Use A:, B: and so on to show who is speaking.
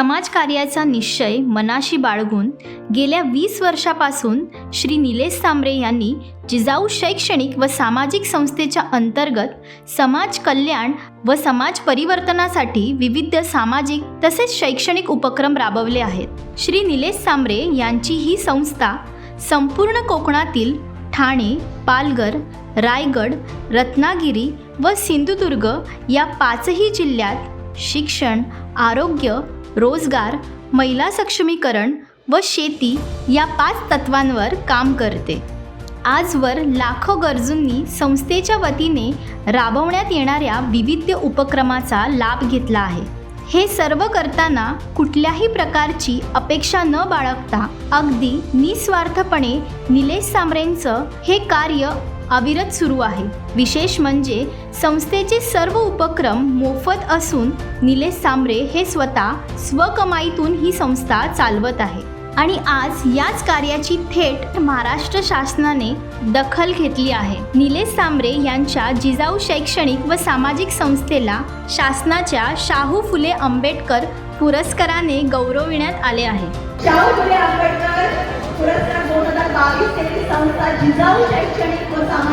A: समाजकार्याचा निश्चय मनाशी बाळगून गेल्या वीस वर्षापासून श्री निलेश सांबरे यांनी जिजाऊ शैक्षणिक व सामाजिक संस्थेच्या अंतर्गत समाज कल्याण व समाज परिवर्तनासाठी विविध सामाजिक तसेच शैक्षणिक उपक्रम राबवले आहेत. श्री निलेश सांबरे यांची ही संस्था संपूर्ण कोकणातील ठाणे पालघर रायगड रत्नागिरी व सिंधुदुर्ग या पाचही जिल्ह्यात शिक्षण आरोग्य रोजगार महिला सक्षमीकरण व शेती या पाच तत्वांवर काम करते. आजवर लाखो गरजूंनी संस्थेच्या वतीने राबवण्यात येणाऱ्या विविध उपक्रमाचा लाभ घेतला आहे. हे सर्व करताना कुठल्याही प्रकारची अपेक्षा न बाळगता अगदी निस्वार्थपणे निलेश सांबरेंचं हे कार्य अविरत सुरू आहे. विशेष म्हणजे संस्थेचे सर्व उपक्रम मोफत असून निलेश सांबरे हे स्वतः स्वकमाईतून ही संस्था चालवत आहे. आणि आज याच कार्याची थेट महाराष्ट्र शासनाने दखल घेतली आहे. निलेश सांबरे यांच्या जिजाऊ शैक्षणिक व सामाजिक संस्थेला शासनाच्या शाहू फुले आंबेडकर पुरस्काराने गौरविण्यात आले आहे
B: शाहू फुले आंबेडकर पुरस्कार दोन हजार बावीस तेवीस संस्था जिजाऊ शैक्षणिक व सामाजिक